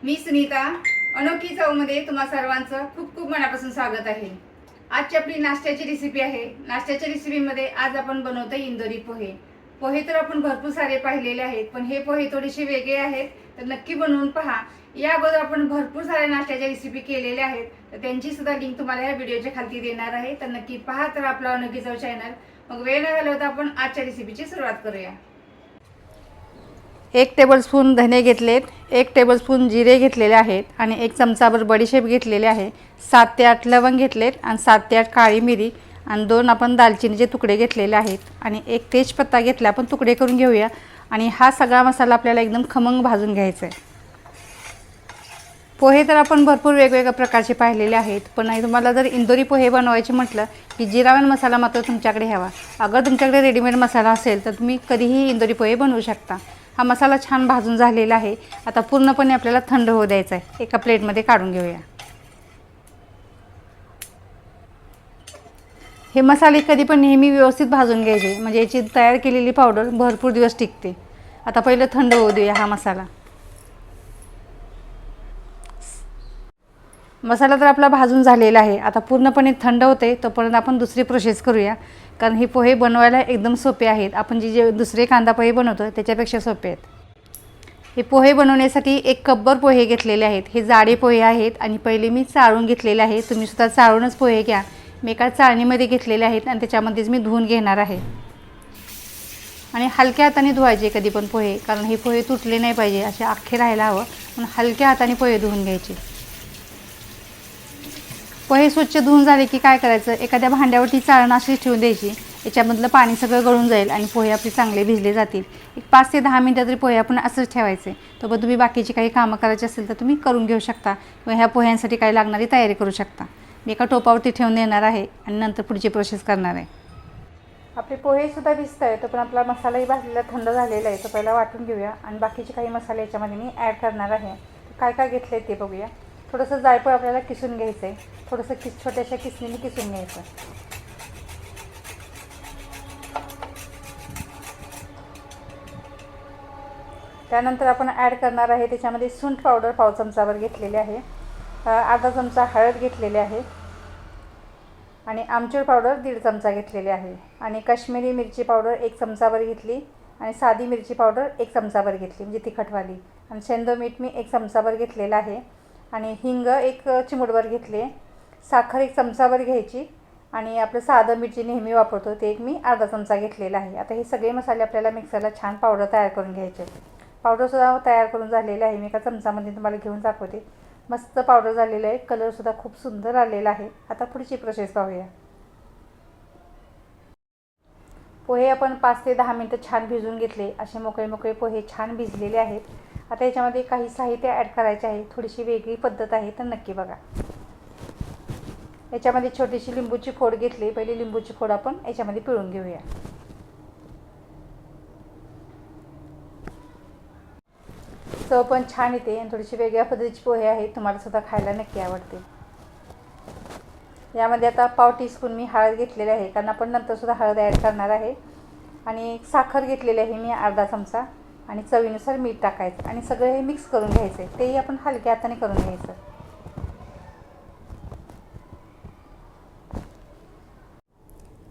अनोखी चवमध्ये तुम्हा सर्वांचं खूप खूप मनापासून स्वागत आहे. आजची आपली नाश्त्याची रेसिपी आहे. नाश्त्याच्या रेसिपीमध्ये आज आपण बनवतो इंदोरी पोहे. पोहे तर आपण भरपूर सारे पाहिलेले आहेत पण हे पोहे थोडेसे वेगळे आहेत तर नक्की बनवून पहा. या अगोदर आपण भरपूर साऱ्या नाश्त्याच्या रेसिपी केलेल्या आहेत तर त्यांची सुद्धा लिंक तुम्हाला या व्हिडिओच्या खालती देणार आहे. तर नक्की पहा तर आपला अनोखी चव चॅनल मग वेळ न घालवता आपण आजच्या रेसिपीची सुरुवात करूया. एक टेबलस्पून धने घेतलेत एक टेबलस्पून जिरे घेतलेले आहेत आणि एक चमचाभर बडीशेप घेतलेले आहे. सात ते आठ लवंग घेतलेत आणि सात ते आठ काळी मिरी आणि दोन आपण दालचिनीचे तुकडे घेतलेले आहेत. आणि एक तेजपत्ता घेतला आपण तुकडे करून घेऊया. आणि हा सगळा मसाला आपल्याला एकदम खमंग भाजून घ्यायचा आहे. पोहे तर आपण भरपूर वेगवेगळ्या प्रकारचे पाहिलेले आहेत. पण तुम्हाला जर इंदोरी पोहे बनवायचे म्हटलं की जिरावन मसाला मात्र तुमच्याकडे हवा. अगर तुमच्याकडे रेडीमेड मसाला असेल तर तुम्ही कधीही इंदोरी पोहे बनवू शकता. हा मसाला छान भाजून झालेला आहे. आता पूर्णपणे आपल्याला थंड होऊ द्यायचा आहे. एका प्लेटमध्ये काढून घेऊया. हे मसाले कधी पण नेहमी व्यवस्थित भाजून घ्यायचे. म्हणजे याची तयार केलेली पावडर भरपूर दिवस टिकते. आता पहिलं थंड होऊ देऊया हा मसाला. मसाला तर आपला भाजून झालेला आहे. आता पूर्णपणे थंड होते तोपर्यंत आपण दुसरी प्रोसेस करूया. कारण हे पोहे बनवायला एकदम सोपे आहेत. आपण जे जे दुसरे कांदा पोहे बनवतो त्याच्यापेक्षा सोपे आहेत. हे पोहे बनवण्यासाठी एक कब्बर पोहे घेतलेले आहेत. हे जाडे पोहे आहेत आणि पहिले मी चाळून घेतलेले आहे. तुम्ही सुद्धा चाळूनच पोहे घ्या. मी एका चाळणीमध्ये घेतलेले आहेत आणि त्याच्यामध्येच मी धुवून घेणार आहे. आणि हलक्या हाताने धुवायचे कधी पण पोहे कारण हे पोहे तुटले नाही पाहिजे. असे अख्खे राहायला हवं. म्हणून हलक्या हाताने पोहे धुवून घ्यायचे. पोहे स्वच्छ धुवून झाले की काय करायचं? एखाद्या भांड्यावरती चाळण अशीच ठेवून द्यायची. याच्यामधलं पाणी सगळं गळून जाईल आणि पोहे आपले चांगले भिजले जातील. एक पाच ते दहा मिनटं तरी पोहे आपण असंच ठेवायचे. तो तुम्ही बाकीची काही कामं करायची असेल तर तुम्ही करून घेऊ शकता किंवा ह्या पोह्यांसाठी काही लागणारी तयारी करू शकता. मी एका टोपावरती ठेवून देणार आहे आणि नंतर पुढची प्रोसेस करणार आहे. आपले पोहेसुद्धा भिजत आहे तर पण आपला मसालाही भाजलेला थंड झालेला आहे. तो पहिला वाटून घेऊया आणि बाकीचे काही मसाले याच्यामध्ये मी ॲड करणार आहे. काय काय घेतलं आहे ते बघूया. थोडंसं जायफळ आपल्याला किसून घ्यायचं आहे थोडंसं किस छोट्याशा किसणीने किसून घ्यायचं. त्यानंतर आपण ॲड करणार आहे त्याच्यामध्ये सुंठ पावडर पाव चमचावर घेतलेले आहे. अर्धा चमचा हळद घेतलेले आहे. आणि आमचूर पावडर दीड चमचा घेतलेली आहे. आणि काश्मीरी मिरची पावडर एक चमचावर घेतली. आणि साधी मिरची पावडर एक चमचावर घेतली म्हणजे तिखटवाली. आणि शेंदो मीठ मी एक चमचावर घेतलेलं आहे. आणि हिंग एक चिमूटभर घेतले. साखर एक चमचाभर घ्यायची. आणि आपलं साधं मिरची नेहमी वापरतो. ते एक मी अर्धा चमचा घेतलेला आहे. आता हे सगळे मसाले आपल्याला मिक्सरला छान पावडर तयार करून घ्यायचे पावडरसुद्धा तयार करून झालेलं आहे. मी एका चमचामध्ये तुम्हाला घेऊन दाखवते. मस्त पावडर झालेलं आहे. कलरसुद्धा खूप सुंदर आलेला आहे. आता पुढची प्रोसेस पाहूया. पोहे आपण पाच ते दहा मिनटं छान भिजून घेतले. असे मोकळे मोकळे पोहे छान भिजलेले आहेत. आता याच्यामध्ये काही साहित्य ॲड करायचे आहे. थोडीशी वेगळी पद्धत आहे तर नक्की बघा. याच्यामध्ये छोटीशी लिंबूची फोड घेतली. पहिली लिंबूची फोड आपण याच्यामध्ये पिळून घेऊया. चव पण छान येते आणि थोडीशी वेगळ्या पद्धतीची पोहे आहेत. तुम्हाला सुद्धा खायला नक्की आवडते यामध्ये आता पाव टीस्पून मी हळद घेतलेली आहे. कारण आपण नंतरसुद्धा हळद ॲड करणार आहे. आणि साखर घेतलेली आहे मी अर्धा चमचा. आणि चवीनुसार मीठ टाकायचं आणि सगळं हे मिक्स करून घ्यायचं आहे तेही आपण हलक्या हाताने करून घ्यायचं.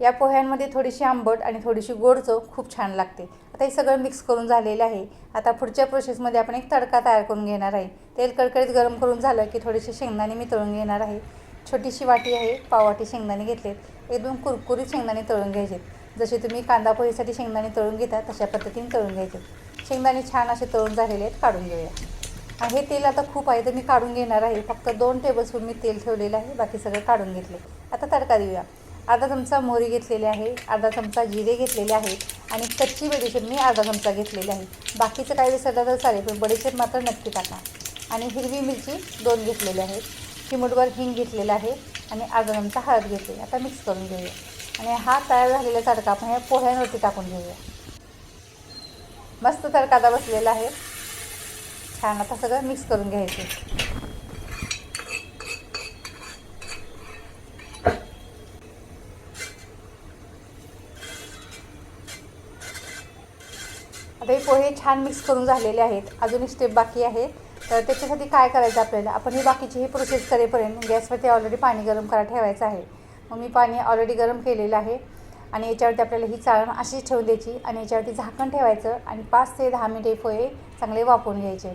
या पोह्यांमध्ये थोडीशी आंबट आणि थोडीशी गोड चव खूप छान लागते. आता हे सगळं मिक्स करून झालेलं आहे. आता पुढच्या प्रोसेसमध्ये आपण एक तडका तयार करून घेणार आहे. तेल कडकडीत गरम करून झालं की थोडेसे शेंगदाणे मी तळून घेणार आहे. छोटीशी वाटी आहे पाववाटी शेंगदाणे घेतलेत. एकदम कुरकुरीत शेंगदाणे तळून घ्यायचे जसे तुम्ही कांदा पोहेसाठी शेंगदाणे तळून घेता तशा पद्धतीने तळून घ्यायचे शेंगदाणे छान असे तळून झालेले आहेत काढून घेऊया. हे तेल आता खूप आहे तर मी काढून घेणार आहे. फक्त दोन टेबलस्पून मी तेल ठेवलेलं आहे बाकी सगळं काढून घेतले आता तडका देऊया. अर्धा चमचा मोहरी घेतलेली आहे अर्धा चमचा जिरे घेतलेले आहे आणि कच्ची बडीशेप मी अर्धा चमचा घेतलेली आहे. बाकीचं काही विसरलं तर चालेल पण बडीशेप मात्र नक्की टाका. आणि हिरवी मिरची दोन घेतलेली आहेत. चिमूटभर हिंग घेतलेला आहे आणि अर्धा चमचा हळद घेतली आता मिक्स करून घेऊया. आणि हा तयार झालेला तडका आपण ह्या पोह्यांवरती टाकून घेऊया. मस्त तडकादा बसलेला आहे. छान आता सगळं मिक्स करून घ्यायचं. आता हे पोहे छान मिक्स करून झालेले आहेत. अजून स्टेप बाकी आहे. तर त्याच्यासाठी काय करायचं आपल्याला? आपण ही बाकीची ही प्रोसेस करेपर्यंत गॅसवरती ऑलरेडी पाणी गरम करायला ठेवायचं आहे. मग मी पाणी ऑलरेडी गरम केलेलं आहे. आणि याच्यावरती आपल्याला ही चाळण अशीच ठेवून द्यायची आणि याच्यावरती झाकण ठेवायचं आणि पाच ते दहा मिनिटे पोहे चांगले वापरून घ्यायचे.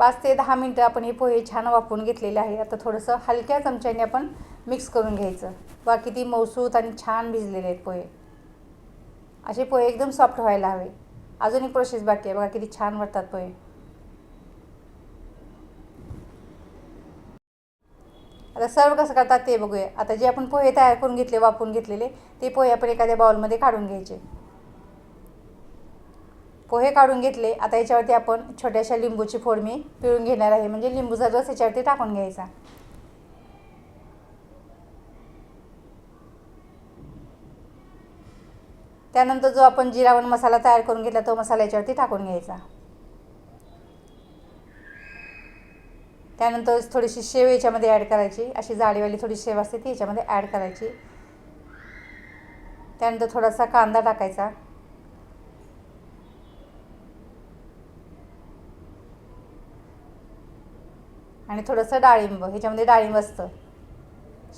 पाच ते दहा मिनटं आपण हे पोहे छान वापरून घेतलेले आहे. आता थोडंसं हलक्या चमच्याने आपण मिक्स करून घ्यायचं. बा किती मौसूत आणि छान भिजलेले आहेत पोहे असे पोहे एकदम सॉफ्ट व्हायला हवे. अजून एक प्रोसेस बाकी आहे. बघा किती छान वाटतात पोहे आता सर्व कसं करतात ते बघूया. आता जे आपण पोहे तयार करून घेतले वापरून घेतलेले ते पोहे आपण एखाद्या बाउलमध्ये काढून घ्यायचे. पोहे काढून घेतले आता याच्यावरती आपण छोट्याशा लिंबूची फोड मी पिळून घेणार आहे. म्हणजे लिंबूचा रस याच्यावरती टाकून घ्यायचा. त्यानंतर जो आपण जिरावण मसाला तयार करून घेतला तो मसाला याच्यावरती टाकून घ्यायचा. त्यानंतर थोडीशी शेव याच्यामध्ये ॲड करायची. अशी जाडीवाली थोडी शेव असते ती याच्यामध्ये ॲड करायची. त्यानंतर थोडासा कांदा टाकायचा. आणि थोडंसं डाळिंब ह्याच्यामध्ये डाळिंब असतं.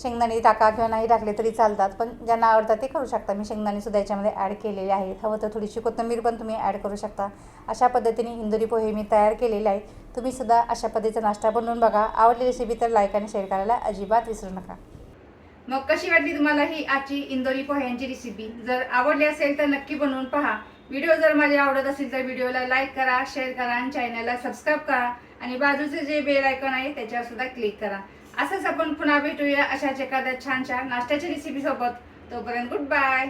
शेंगदाणे टाका किंवा नाही टाकले तरी चालतात पण ज्यांना आवडतात ते करू शकता. मी शेंगदाणेसुद्धा याच्यामध्ये ॲड केलेले आहेत. हवं तर थोडीशी कोथिंबीर पण तुम्ही ॲड करू शकता. अशा पद्धतीने इंदुरी पोहे मी तयार केलेले आहेत. तुम्ही सुद्धा अशा पद्धतीचा नाश्ता बनवून बघा. आवडली रेसिपी तर लाईक आणि शेअर करायला अजिबात विसरू नका. मग कशी वाटली तुम्हाला ही आजची इंदोरी पोह्यांची रेसिपी जर आवडली असेल तर नक्की बनवून पहा. व्हिडिओ जर माझे आवडत असेल तर व्हिडिओला लाईक करा शेअर करा आणि चॅनलला सबस्क्राईब करा. आणि बाजूचे जे बेल आयकॉन आहे त्याच्यावर सुद्धा क्लिक करा. असंच आपण पुन्हा भेटूया अशाच एखाद्या छान छान नाश्त्याच्या रेसिपी सोबत. तोपर्यंत गुड बाय